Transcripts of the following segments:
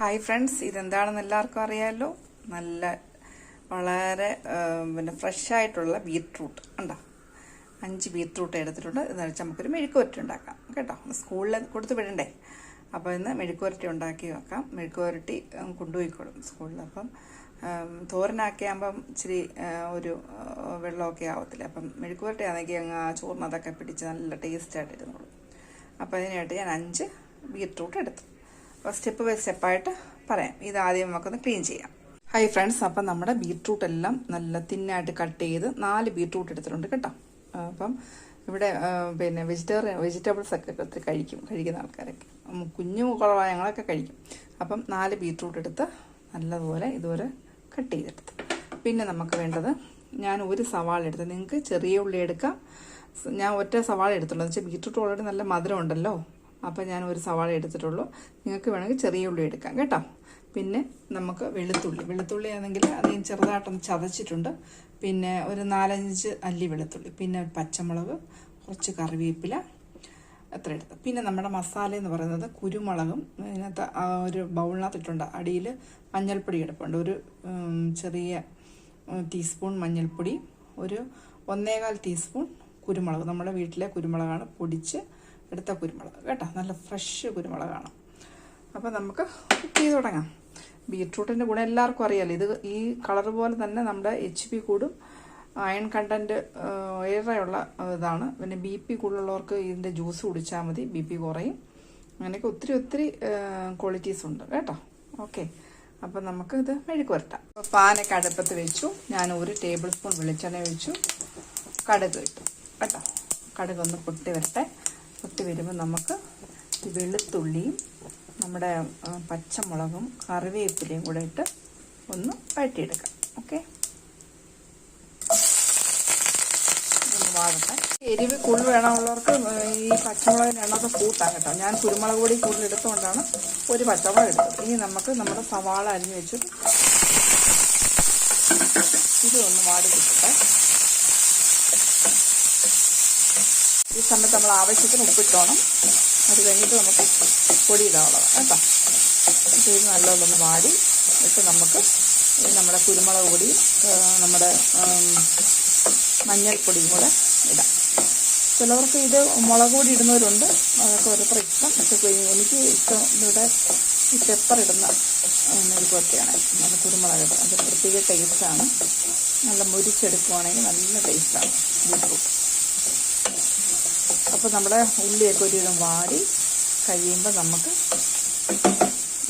Hi friends ഇതെന്താണെന്ന് എല്ലാവർക്കും അറിയാമല്ലോ നല്ല വളരെ പിന്നെ ഫ്രഷ് ആയിട്ടുള്ള ബീട്രൂട്ട് ഉണ്ടോ അഞ്ച് ബീട്രൂട്ട് എടുത്തിട്ടുണ്ട്. എന്ന് വെച്ചാൽ നമുക്കൊരു മെഴുക്കുവരട്ടി ഉണ്ടാക്കാം. കേട്ടോ? സ്കൂളിൽ കൊടുത്ത് വിടണ്ടേ? അപ്പോൾ ഇന്ന് മെഴുക്കുവരട്ടി ഉണ്ടാക്കി വെക്കാം. മെഴുക്കുവരട്ടി കൊണ്ടുപോയിക്കോളും സ്കൂളിൽ അപ്പം തോരനാക്കി തോരനാക്കിയാകുമ്പം ഇച്ചിരി ഒരു വെള്ളമൊക്കെ ആവത്തില്ല? അപ്പം മെഴുക്കുവരട്ടി ആണെങ്കിൽ അങ്ങ് ചോറിനതൊക്കെ പിടിച്ച് നല്ല ടേസ്റ്റായിട്ട് ഇരുന്നോളും. അപ്പോൾ അതിനായിട്ട് ഞാൻ അഞ്ച് ബീട്രൂട്ട് എടുത്തു. സ്റ്റെപ്പ് ബൈ സ്റ്റെപ്പായിട്ട് പറയാം. ഇത് ആദ്യം നമുക്കൊന്ന് ക്ലീൻ ചെയ്യാം. ഹൈ ഫ്രണ്ട്സ് അപ്പം നമ്മുടെ ബീട്രൂട്ട് എല്ലാം നല്ല തിന്നായിട്ട് കട്ട് ചെയ്ത് നാല് ബീട്രൂട്ട് എടുത്തിട്ടുണ്ട് കേട്ടോ. അപ്പം ഇവിടെ പിന്നെ വെജിറ്റേറിയൻ വെജിറ്റബിൾസ് ഒക്കെ ഒത്തിരി കഴിക്കും കഴിക്കുന്ന ആൾക്കാരൊക്കെ. കുഞ്ഞു കുറവായ ഞങ്ങളൊക്കെ കഴിക്കും. അപ്പം നാല് ബീട്രൂട്ട് എടുത്ത് നല്ലതുപോലെ ഇതുവരെ കട്ട് ചെയ്തെടുത്ത്. പിന്നെ നമുക്ക് വേണ്ടത് ഞാൻ ഒരു സവാള എടുത്ത് നിങ്ങൾക്ക് ചെറിയ ഉള്ളി എടുക്കാം. ഞാൻ ഒറ്റ സവാള എടുത്തുള്ളൂ. എന്ന് വെച്ചാൽ ബീട്രൂട്ട് ഓൾറെഡി നല്ല മധുരം ഉണ്ടല്ലോ. അപ്പോൾ ഞാൻ ഒരു സവാള എടുത്തിട്ടുള്ളൂ. നിങ്ങൾക്ക് വേണമെങ്കിൽ ചെറിയ ഉള്ളി എടുക്കാം കേട്ടോ. പിന്നെ നമുക്ക് വെളുത്തുള്ളി. വെളുത്തുള്ളി ആണെങ്കിൽ അത് ചെറുതായിട്ടൊന്ന് ചതച്ചിട്ടുണ്ട്. പിന്നെ ഒരു നാലഞ്ച് അല്ലി വെളുത്തുള്ളി. പിന്നെ ഒരു പച്ചമുളക് കുറച്ച് കറിവേപ്പില എത്ര എടുത്ത്. പിന്നെ നമ്മുടെ മസാല എന്ന് പറയുന്നത് കുരുമുളകും ഇതിനകത്ത് ഒരു ബൗളിനകത്ത് ഇട്ടുണ്ട് അടിയിൽ മഞ്ഞൾപ്പൊടി എടുപ്പുണ്ട്. ഒരു ചെറിയ ടീസ്പൂൺ മഞ്ഞൾപ്പൊടി ഒരു ഒന്നേകാൽ ടീസ്പൂൺ കുരുമുളക്. നമ്മുടെ വീട്ടിലെ കുരുമുളകാണ് പൊടിച്ച് എടുത്ത കുരുമുളക് കേട്ടോ. നല്ല ഫ്രഷ് കുരുമുളകാണ്. അപ്പോൾ നമുക്ക് കുക്ക് ചെയ്ത് തുടങ്ങാം. ബീട്രൂട്ടിന്റെ ഗുണം എല്ലാവർക്കും അറിയാലോ. ഇത് ഈ കളർ പോലെ തന്നെ നമ്മുടെ എച്ച് പി കൂടും അയൺ കണ്ടന്റ് ഏറെയുള്ള ഇതാണ്. പിന്നെ ബി പി കൂടുതലുള്ളവർക്ക് ഇതിന്റെ ജ്യൂസ് കുടിച്ചാൽ മതി. ബി പി കുറയും. അങ്ങനെയൊക്കെ ഒത്തിരി ഒത്തിരി ക്വാളിറ്റീസ് ഉണ്ട് കേട്ടോ. ഓക്കെ അപ്പം നമുക്ക് ഇത് മെഴുക്ക് വരട്ടാം. അപ്പോൾ പാനൊക്കെ അടുപ്പത്ത് വെച്ചു. ഞാൻ ഒരു ടേബിൾ സ്പൂൺ വെളിച്ചെണ്ണ വെച്ചു കടുക് ഇട്ടു. കേട്ടോ. കടുക് ഒന്ന് പൊട്ടി വരട്ടെ. പൊട്ടി വരുമ്പോൾ നമുക്ക് വെളുത്തുള്ളിയും നമ്മുടെ പച്ചമുളകും കറിവേപ്പിലയും കൂടെ ഇട്ട് ഒന്ന് വഴറ്റിയെടുക്കാം. ഓക്കെ? എരിവ് കൂടുതൽ വേണമുള്ളവർക്ക് ഈ പച്ചമുളകിന് എണ്ണത്തെ കൂട്ടാൻ കേട്ടോ ഞാൻ കുരുമുളക് പൊടി കൂടുതൽ എടുത്തുകൊണ്ടാണ് ഒരു പച്ചമുളക് എടുത്തത്. ഇനി നമുക്ക് നമ്മുടെ സവാള അരിഞ്ഞു വെച്ചിട്ട് ഒന്ന് വാടി കിട്ടട്ടെ ഈ സമയത്ത് നമ്മൾ ആവശ്യത്തിന് ഉപ്പിട്ടോണം അത് കഴിഞ്ഞിട്ട് നമുക്ക് പൊടിയിടാവുള്ളതാണ് കേട്ടോ. ഇത് നല്ലതൊന്ന് വാടി എന്നിട്ട് നമുക്ക് നമ്മുടെ കുരുമുളക് പൊടി നമ്മുടെ മഞ്ഞൾപ്പൊടിയും കൂടെ ഇടാം. ചിലവർക്ക് ഇത് മുളക് പൊടി ഇടുന്നവരുണ്ട്. അതൊക്കെ ഓരോരുത്തർ ഇഷ്ടം. പക്ഷെ എനിക്ക് ഇഷ്ടം ഇവിടെ ഈ പെപ്പർ ഇടുന്ന മെഴുകുവരട്ടിയാണ് നല്ല കുരുമുളക് ഇടുന്നത് അത് പ്രത്യേക ടേസ്റ്റാണ് നല്ല മുരിച്ചെടുക്കുവാണെങ്കിൽ നല്ല ടേസ്റ്റാണ് ബീട്രൂട്ട് അപ്പോൾ നമ്മുടെ ഉള്ളിയൊക്കെ ഒരു വിധം വാടി കഴിയുമ്പോൾ നമുക്ക്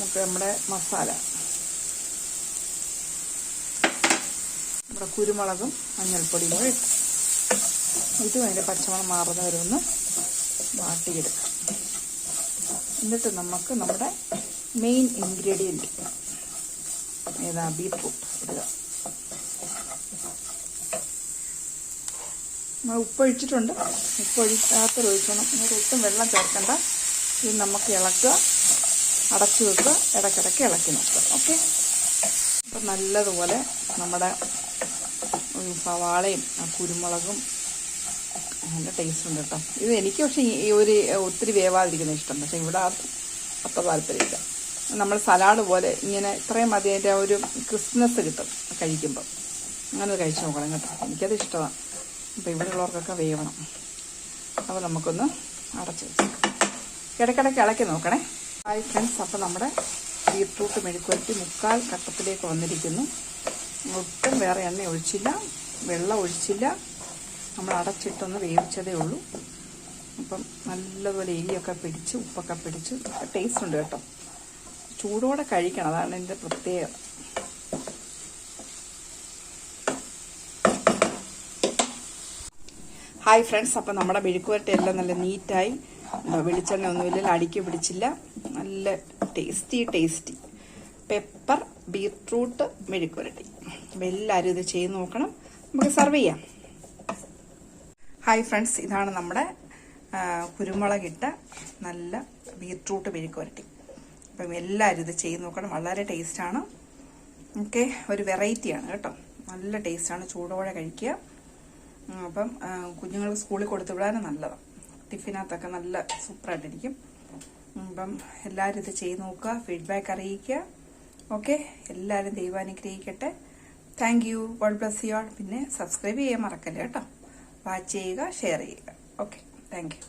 നമുക്ക് നമ്മുടെ മസാല നമ്മുടെ കുരുമുളകും മഞ്ഞൾപ്പൊടിയും കൂടെ ഇട്ടു ഇതും അതിന്റെ പച്ചമണം മാറുന്ന വരെ ഒന്ന് വാട്ടിയെടുക്കാം. എന്നിട്ട് നമുക്ക് നമ്മുടെ മെയിൻ ഇൻഗ്രീഡിയന്റ് ഏതാ? ബീട്രൂട്ട് ഇടുക. നമ്മൾ ഉപ്പൊഴിച്ചിട്ടുണ്ട്. ഉപ്പൊഴിക്കാത്ത ഒഴിക്കണം. എന്നിട്ട് ഒട്ടും വെള്ളം ചേർക്കണ്ട. ഇത് നമുക്ക് ഇളക്കുക. അടച്ചു വെക്കുക. ഇടയ്ക്കിടയ്ക്ക് ഇളക്കി നോക്കുക. ഓക്കെ? അപ്പം നല്ലതുപോലെ നമ്മുടെ സവാളയും കുരുമുളകും നല്ല ടേസ്റ്റ് ഉണ്ട് കേട്ടോ. ഇത് എനിക്ക് പക്ഷേ ഈ ഒരു ഒത്തിരി വേവാതിരിക്കുന്ന ഇഷ്ടം പക്ഷേ ഇവിടെ ആർക്കും അത്ര താല്പര്യമില്ല. നമ്മൾ സലാഡ് പോലെ ഇങ്ങനെ ഇത്രയും അതിന്റെ ഒരു ക്രിസ്മസ് കിട്ടും കഴിക്കുമ്പോൾ അങ്ങനെ കഴിച്ചു നോക്കണം കേട്ടോ. എനിക്കത് ഇഷ്ടമാണ്. അപ്പോൾ ഇവിടെ ഉള്ളവർക്കൊക്കെ വേവണം. അപ്പോൾ നമുക്കൊന്ന് അടച്ച് വെച്ചേക്കാം ഇടയ്ക്കിടയ്ക്ക് ഇളക്കി നോക്കണേ. ഹായ് ഫ്രണ്ട്സ് അപ്പോൾ നമ്മുടെ ബീട്രൂട്ട് മെഴുക്കുവരട്ടി മുക്കാൽ കട്ടത്തിലേക്ക് വന്നിരിക്കുന്നു. ഒട്ടും വേറെ എണ്ണ ഒഴിച്ചില്ല വെള്ളം ഒഴിച്ചില്ല. നമ്മൾ അടച്ചിട്ടൊന്ന് വേവിച്ചതേ ഉള്ളൂ. അപ്പം നല്ലപോലെ എരിയൊക്കെ പിടിച്ച് ഉപ്പൊക്കെ പിടിച്ച് ടേസ്റ്റ് ഉണ്ട് കേട്ടോ. ചൂടോടെ കഴിക്കണം അതാണ് എന്റെ പ്രത്യേകത. ഹായ് ഫ്രണ്ട്സ് അപ്പം നമ്മുടെ മെഴുക്കുവരട്ടി എല്ലാം നല്ല നീറ്റായി. വെളിച്ചെണ്ണ ഒന്നുമില്ല അടിക്ക് പിടിച്ചില്ല. നല്ല ടേസ്റ്റി ടേസ്റ്റി പെപ്പർ ബീട്രൂട്ട് മെഴുക്കുവരട്ടി. അപ്പം എല്ലാവരും ഇത് ചെയ്ത് നോക്കണം. നമുക്ക് സെർവ് ചെയ്യാം. ഹായ് ഫ്രണ്ട്സ് ഇതാണ് നമ്മുടെ കുരുമുളകിട്ട നല്ല ബീട്രൂട്ട് മെഴുക്കുവരട്ടി. അപ്പം എല്ലാവരും ഇത് ചെയ്ത് നോക്കണം. വളരെ ടേസ്റ്റാണ് ഓക്കെ ഒരു വെറൈറ്റിയാണ് കേട്ടോ. നല്ല ടേസ്റ്റാണ് ചൂടോടെ കഴിക്കുക. അപ്പം കുഞ്ഞുങ്ങൾക്ക് സ്കൂളിൽ കൊടുത്തു വിടാനും നല്ലതാണ് ടിഫിനകത്തൊക്കെ നല്ല സൂപ്പറായിട്ടിരിക്കും. അപ്പം എല്ലാവരും ഇത് ചെയ്ത് നോക്കുക ഫീഡ്ബാക്ക് അറിയിക്കുക. ഓക്കെ എല്ലാവരും ദൈവം അനുഗ്രഹിക്കട്ടെ thank you god bless you all പിന്നെ സബ്സ്ക്രൈബ് ചെയ്യാൻ മറക്കല്ലേ കേട്ടോ? വാച്ച് ചെയ്യുക ഷെയർ ചെയ്യുക. Okay thank you